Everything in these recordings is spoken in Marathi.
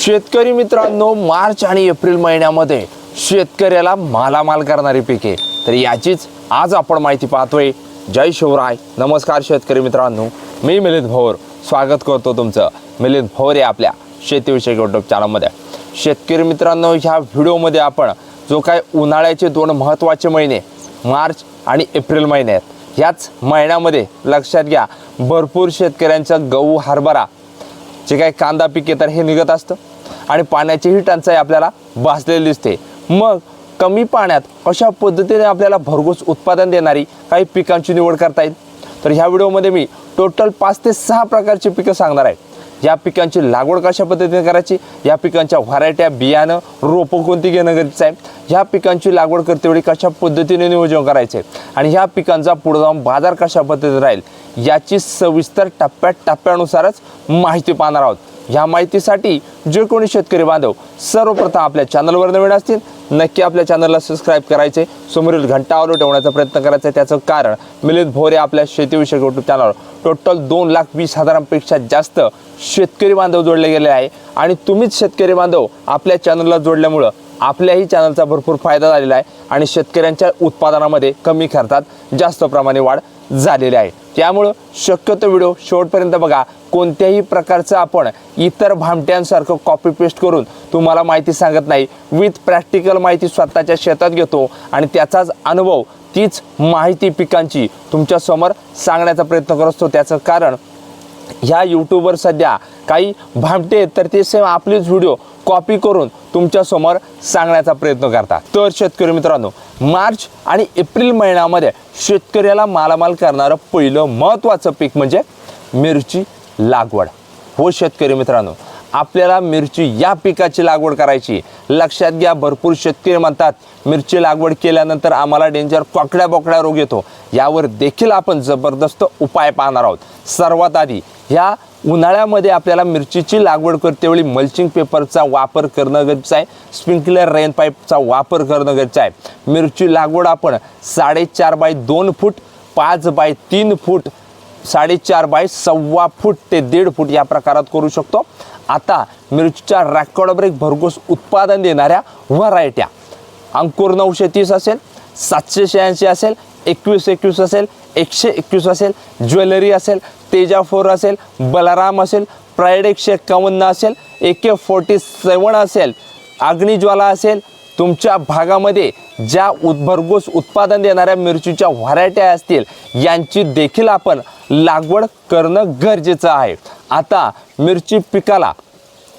शेतकरी मित्रांनो मार्च आणि एप्रिल महिन्यामध्ये शेतकऱ्याला मालामाल करणारी पिके. तर याचीच आज आपण माहिती पाहतोय. जय शिवराय. नमस्कार शेतकरी मित्रांनो. मी मिलिंद भोर. स्वागत करतो तुमचं. मिलिंद भोर या आपल्या शेतीविषयक युट्यूब चॅनलमध्ये शेतकरी मित्रांनो ह्या व्हिडिओमध्ये आपण जो काय उन्हाळ्याचे दोन महत्त्वाचे महिने मार्च आणि एप्रिल महिने आहेत ह्याच महिन्यामध्ये लक्षात घ्या. भरपूर शेतकऱ्यांचा गहू हरभरा जे काही कांदा पीक येतात तर हे निघत असतं. आणि पाण्याचीही टंचाई आपल्याला भासलेली दिसते. मग कमी पाण्यात कशा पद्धतीने आपल्याला भरघोस उत्पादन देणारी काही पिकांची निवड करता येईल? तर ह्या व्हिडिओमध्ये मी टोटल पाच ते सहा प्रकारची पिकं सांगणार आहे. या पिकांची लागवड कशा पद्धतीने करायची? या पिकांच्या व्हरायट्या बियाणं रोपं कोणती घेणं गरजेचं आहे? ह्या पिकांची लागवड करतेवेळी कशा पद्धतीने नियोजन करायचे? आणि ह्या पिकांचा पुढे जाऊन बाजार कशा पद्धतीने राहील? याची सविस्तर टप्प्याटप्प्यानुसारच माहिती पाहणार आहोत. ह्या माहितीसाठी जे कोणी शेतकरी बांधव सर्वप्रथम आपल्या चॅनलवर नवीन असतील नक्की आपल्या चॅनलला सबस्क्राईब करायचे समोरील घंटा आलो ठेवण्याचा प्रयत्न करायचा आहे. त्याचं कारण मिलिंद भोरे आपल्या शेतीविषयक यूट्यूब चॅनलवर टोटल दोन लाख वीस हजारांपेक्षा जास्त शेतकरी बांधव जोडले गेले आहे. आणि तुम्हीच शेतकरी बांधव आपल्या चॅनलला जोडल्यामुळं आपल्याही चॅनलचा भरपूर फायदा झालेला आहे. आणि शेतकऱ्यांच्या उत्पादनामध्ये कमी खर्चात जास्त प्रमाणे वाढ झालेली आहे. त्यामुळं शक्यतो व्हिडिओ शेवटपर्यंत बघा. कोणत्याही प्रकारचं आपण इतर भामट्यांसारखं कॉपी पेस्ट करून तुम्हाला माहिती सांगत नाही. विथ प्रॅक्टिकल माहिती स्वतःच्या शेतात घेतो आणि त्याचाच अनुभव तीच माहिती पिकांची तुमच्यासमोर सांगण्याचा प्रयत्न करत असतो. त्याचं कारण ह्या यूट्यूबवर सध्या काही भामटे तर ते सेम आपलेच व्हिडिओ कॉपी करून तुमच्यासमोर सांगण्याचा प्रयत्न करतात तर शेतकरी मित्रांनो मार्च आणि एप्रिल महिन्यामध्ये शेतकऱ्याला मालामाल करणारं पहिलं महत्त्वाचं पीक म्हणजे मिरची लागवड. हो शेतकरी मित्रांनो आपल्याला मिरची या पिकाची लागवड करायची. लक्षात घ्या भरपूर शेतकरी म्हणतात मिरची लागवड केल्यानंतर आम्हाला डेंजर कोकड्या बोकड्या रोग येतो. यावर देखील आपण जबरदस्त उपाय पाहणार आहोत. सर्वात आधी ह्या उन्हाळ्यामध्ये आपल्याला मिरचीची लागवड करतेवेळी मल्चिंग पेपरचा वापर करणं गरजेचं आहे. स्प्रिंकलर रेन पाईपचा वापर करणं गरजेचं आहे. मिरची लागवड आपण साडेचार बाय दोन फूट पाच बाय तीन फूट साडेचार बाय सव्वा फूट ते दीड फूट या प्रकारात करू शकतो. आता मिरचीच्या रॅकॉर्ड ब्रेक भरघोस उत्पादन देणाऱ्या व्हरायट्या अंकुर नऊशे तीस असेल सातशे शहाऐंशी असेल एकवीस एकवीस असेल एकशे एकवीस असेल ज्वेलरी असेल तेजा फोर असेल बलाराम असेल प्राईड एकशे एक्कावन्न असेल ए के फोर्टी सेवन असेल अग्निज्वाला असेल तुमच्या भागामध्ये ज्या उद भरघोस उत्पादन देणाऱ्या मिरचीच्या व्हरायट्या असतील यांची देखील आपण लागवड करणं गरजेचं आहे. आता मिरची पिकाला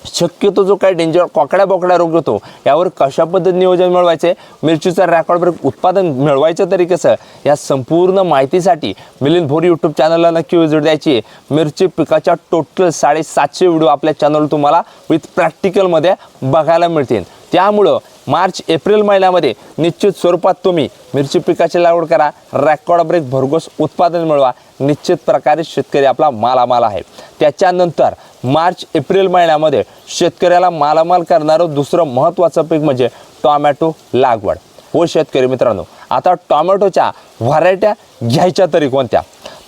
शक्यतो जो काय डेंजर कोकड्या बोकड्या रोग होतो यावर कशा पद्धतीने नियोजन मिळवायचे? मिरचीचा रेकॉर्ड ब्रेक उत्पादन मिळवायचं तरी कसं? या संपूर्ण माहितीसाठी मिलिंद भोर यूट्यूब चॅनलला नक्की विजिट द्यायची मिरची पिकाच्या टोटल साडेसातशे व्हिडिओ आपल्या चॅनल तुम्हाला विथ प्रॅक्टिकलमध्ये बघायला मिळतील. त्यामुळं मार्च एप्रिल महिन्यामध्ये निश्चित स्वरूपात तुम्ही मिरची पिकाची लागवड करा रेकॉर्ड ब्रेक भरघोस उत्पादन मिळवा निश्चित प्रकारे शेतकरी आपला मालामाल आहे. त्याच्यानंतर मार्च एप्रिल महिन्यामध्ये शेतकऱ्याला मालामाल करणारं दुसरं महत्त्वाचं पीक म्हणजे टॉमॅटो लागवड. हो शेतकरी मित्रांनो आता टॉमॅटोच्या व्हरायट्या घ्यायच्या तरी कोणत्या?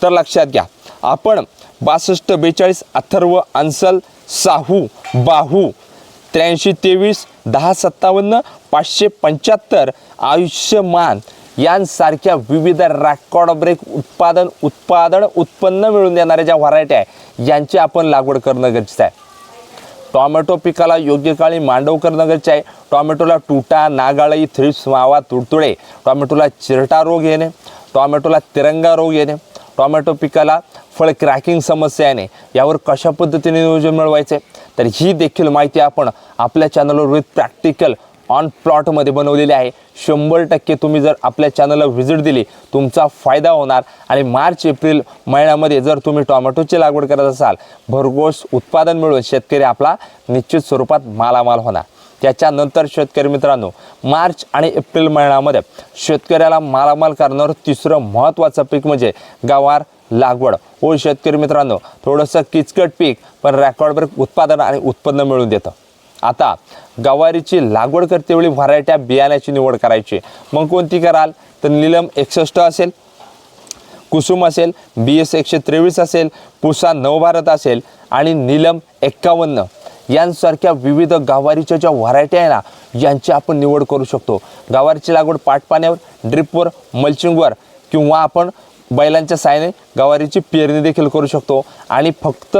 तर लक्षात घ्या आपण बासष्ट बेचाळीस अथर्व अन्सल साहू बाहू त्र्याऐंशी तेवीस दहा सत्तावन्न पाचशे पंच्याहत्तर आयुष्यमान. यांसारख्या विविध रेकॉर्ड ब्रेक उत्पादन उत्पादन उत्पन्न मिळवून देणाऱ्या ज्या व्हरायट्या आहे यांची आपण लागवड करणं गरजेचं आहे. टॉमॅटो पिकाला योग्य काळी मांडव करणं गरजेचं आहे. टॉमॅटोला टुटा नागाळी थ्रिप्स मावा तुडतुडे. टॉमॅटोला चिरटा रोग येणे. टॉमॅटोला तिरंगा रोग येणे. टॉमॅटो पिकाला फळ क्रॅकिंग समस्या येणे यावर कशा पद्धतीने नियोजन मिळवायचे? तर ही देखील माहिती आपण आपल्या चॅनलवर विथ प्रॅक्टिकल ऑन प्लॉटमध्ये बनवलेली आहे. शंभर टक्के तुम्ही जर आपल्या चॅनलला व्हिजिट दिली तुमचा फायदा होणार. आणि मार्च एप्रिल महिन्यामध्ये जर तुम्ही टोमॅटोची लागवड करत असाल भरघोस उत्पादन मिळवून शेतकरी आपला निश्चित स्वरूपात मालामाल होणार. त्याच्यानंतर शेतकरी मित्रांनो मार्च आणि एप्रिल महिन्यामध्ये शेतकऱ्याला मालामाल करणारं तिसरं महत्त्वाचं पीक म्हणजे गवार लागवड. हो शेतकरी मित्रांनो थोडंसं किचकट पीक पण रेकॉर्ड ब्रेक उत्पादन आणि उत्पन्न मिळून देतं. आता गवारीची लागवड करतेवेळी व्हरायट्या बियाण्याची निवड करायची. मग कोणती कराल? तर निलम एकसष्ट असेल कुसुम असेल बी एस एकशे त्रेवीस असेल पुसा नवभारत असेल आणि नीलम एक्कावन्न. यांसारख्या विविध गवारीच्या ज्या व्हरायटी आहे ना यांची आपण निवड करू शकतो. गावारीची लागवड पाटपाण्यावर ड्रिपवर मल्चिंगवर किंवा आपण बैलांच्या साहाय्याने गवारीची पेरणी देखील करू शकतो. आणि फक्त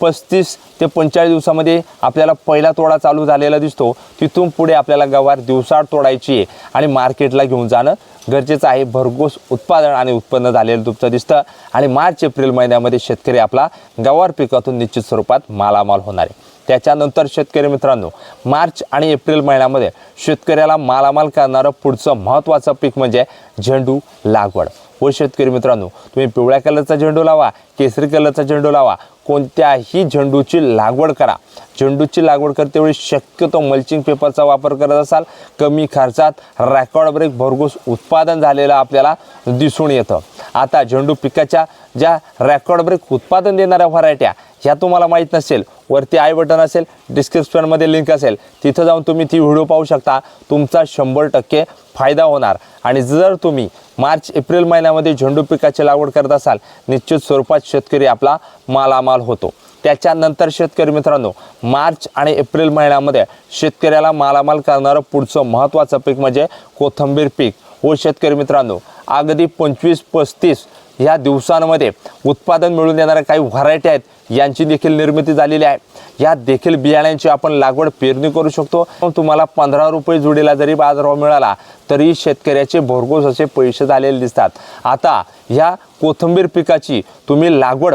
पस्तीस ते पंचेचाळीस दिवसामध्ये आपल्याला पहिला तोडा चालू झालेला दिसतो. तिथून पुढे आपल्याला गवार दिवसाआड तोडायची आहे आणि मार्केटला घेऊन जाणं गरजेचं आहे. भरघोस उत्पादन आणि उत्पन्न झालेलं तुमचं दिसतं. आणि मार्च एप्रिल महिन्यामध्ये शेतकरी आपला गवार पिकातून निश्चित स्वरूपात मालामाल होणार आहे. त्याच्यानंतर शेतकरी मित्रांनो मार्च आणि एप्रिल महिन्यामध्ये शेतकऱ्याला मालामाल करणारं पुढचं महत्त्वाचं पीक म्हणजे झेंडू लागवड. व शेतकरी मित्रांनो तुम्ही पिवळ्या कलरचा झेंडू लावा केसरी कलरचा झेंडू लावा कोणत्याही झेंडूची लागवड करा. झेंडूची लागवड करते वेळी शक्यतो मल्चिंग पेपरचा वापर करत असाल. कमी खर्चात रेकॉर्ड ब्रेक भरघोस उत्पादन झालेलं आपल्याला दिसून येतं. आता झेंडू पिकाच्या ज्या रेकॉर्ड ब्रेक उत्पादन देणाऱ्या व्हरायट्या ह्या तुम्हाला माहीत नसेल. वरती आय बटन असेल डिस्क्रिप्शनमध्ये लिंक असेल. तिथं जाऊन तुम्ही ती व्हिडिओ पाहू शकता. तुमचा शंभर टक्के फायदा होणार. आणि जर तुम्ही मार्च एप्रिल महिन्यामध्ये झेंडू पिकाची लागवड करत असाल निश्चित स्वरूपात शेतकरी आपला मालामाल माल होतो. त्याच्यानंतर शेतकरी मित्रांनो मार्च आणि एप्रिल महिन्यामध्ये शेतकऱ्याला मालामाल करणारं पुढचं महत्त्वाचं पीक म्हणजे कोथंबीर पीक. व शेतकरी मित्रांनो अगदी पंचवीस पस्तीस ह्या दिवसांमध्ये उत्पादन मिळून देणाऱ्या काही व्हरायटी आहेत यांची देखील निर्मिती झालेली आहे. या देखील बियाण्यांची आपण लागवड पेरणी करू शकतो. तुम्हाला पंधरा रुपये जुडीला जरी बाजारभाव मिळाला तरी शेतकऱ्याचे भरघोस असे पैसे झालेले दिसतात. आता ह्या कोथिंबीर पिकाची तुम्ही लागवड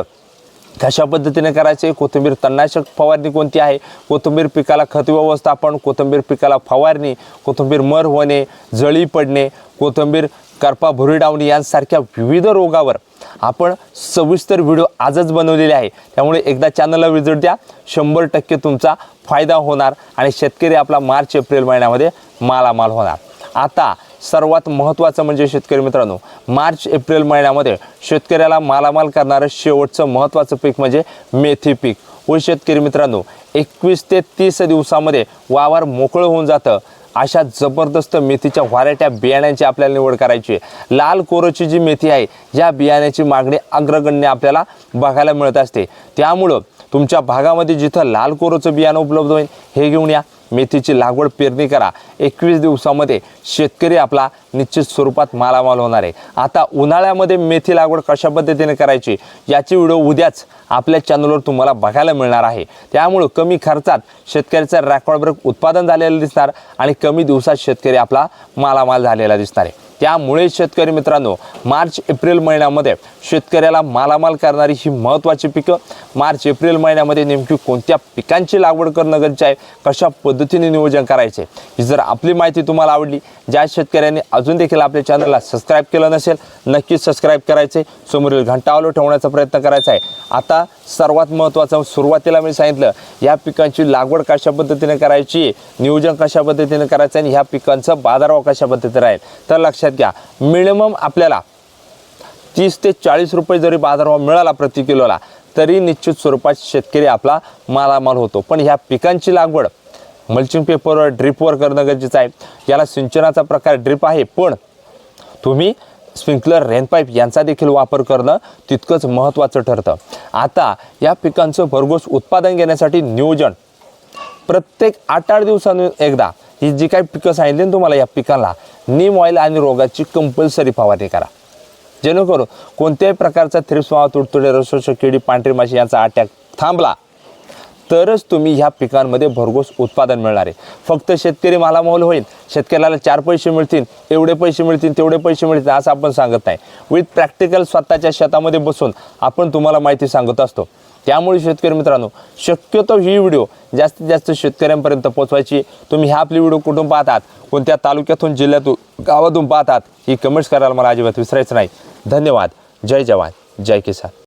कशा पद्धतीने करायचे? कोथिंबीर तणनाशक फवारणी कोणती आहे? कोथिंबीर पिकाला खत व्यवस्थापन कोथिंबीर पिकाला फवारणी कोथिंबीर मर होणे जळी पडणे कोथिंबीर करपा भुरी डावणी यांसारख्या विविध रोगावर आपण सविस्तर व्हिडिओ आजच बनवलेले आहे. त्यामुळे एकदा चॅनलला विजिट द्या. शंभर टक्के तुमचा फायदा होणार आणि शेतकरी आपला मार्च एप्रिल महिन्यामध्ये मालामाल होणार. आता सर्वात महत्त्वाचं म्हणजे शेतकरी मित्रांनो मार्च एप्रिल महिन्यामध्ये शेतकऱ्याला मालामाल करणारं शेवटचं महत्त्वाचं पीक म्हणजे मेथी पीक. व शेतकरी मित्रांनो एकवीस ते तीस दिवसामध्ये वावर मोकळं होऊन जातं. अशा जबरदस्त मेथीच्या व्हरायट्या बियाण्यांची आपल्याला निवड करायची आहे. लाल कोरोची जी मेथी आहे या बियाण्याची मागणी अग्रगण्य आपल्याला बघायला मिळत असते. त्यामुळं तुमच्या भागामध्ये जिथं लाल कोरोचं बियाणं उपलब्ध होईल हे घेऊन या. मेथीची लागवड पेरणी करा. एकवीस दिवसामध्ये शेतकरी आपला निश्चित स्वरूपात मालामाल होणार आहे. आता उन्हाळ्यामध्ये मेथी लागवड कशा पद्धतीने करायची याची व्हिडिओ उद्याच आपल्या चॅनलवर तुम्हाला बघायला मिळणार आहे. त्यामुळं कमी खर्चात शेतकऱ्याचं रेकॉर्ड ब्रेक उत्पादन झालेलं दिसणार आणि कमी दिवसात शेतकरी आपला मालामाल झालेला दिसणार आहे. त्यामुळे शेतकरी मित्रांनो मार्च एप्रिल महिन्यामध्ये शेतकऱ्याला मालामाल करणारी ही महत्त्वाची पिकं मार्च एप्रिल महिन्यामध्ये नेमकी कोणत्या पिकांची लागवड करणं गरजेचं आहे कशा पद्धतीने नियोजन करायचे ही जर आपली माहिती तुम्हाला आवडली ज्या शेतकऱ्यांनी अजून देखील आपल्या चॅनलला सबस्क्राईब केलं नसेल नक्कीच सबस्क्राईब करायचे समोरील घंटा ठेवण्याचा प्रयत्न करायचा आहे. आता सर्वात महत्त्वाचं सुरुवातीला मी सांगितलं या पिकांची लागवड कशा पद्धतीने करायची नियोजन कशा पद्धतीने करायचं आणि ह्या पिकांचं बाजारभाव कशा पद्धतीने राहील? तर लक्षात घ्या मिनिमम आपल्याला तीस ते चाळीस रुपये जरी बाजारभाव मिळाला प्रति किलोला तरी निश्चित स्वरूपात शेतकरी आपला मालामाल होतो. पण ह्या पिकांची लागवड मल्चिंग पेपरवर ड्रिपवर करणं गरजेचं आहे. याला सिंचनाचा प्रकार ड्रिप आहे पण तुम्ही स्प्रिंकलर रेनपाईप यांचा देखील वापर करणं तितकंच महत्त्वाचं ठरतं. आता या पिकांचं भरघोस उत्पादन घेण्यासाठी नियोजन. प्रत्येक आठ आठ दिवसांनी एकदा ही जी काही पिकं सांगितली ना तुम्हाला या पिकांना नीम ऑइल आणि रोगाची कंपल्सरी फवारणी करा. जेणेकरून कोणत्याही प्रकारचा थ्रिप्स मावा तुडतुडे रसोश किडी पांढरी माशी यांचा अटॅक थांबला. तरच तुम्ही ह्या पिकांमध्ये भरघोस उत्पादन मिळणार आहे. फक्त शेतकरी मालामोल होईल. शेतकऱ्याला चार पैसे मिळतील एवढे पैसे मिळतील तेवढे पैसे मिळतील असं आपण सांगत नाही. विथ प्रॅक्टिकल स्वतःच्या शेतामध्ये बसून आपण तुम्हाला माहिती सांगत असतो. त्यामुळे शेतकरी मित्रांनो शक्यतो ही व्हिडिओ जास्तीत जास्त शेतकऱ्यांपर्यंत पोचवायची तुम्ही ह्या आपली व्हिडिओ कुठून पाहतात कोणत्या तालुक्यातून जिल्ह्यातून गावातून पाहतात ही कमेंट्स करायला मला अजिबात विसरायचं नाही. धन्यवाद. जय जवान. जय किसान.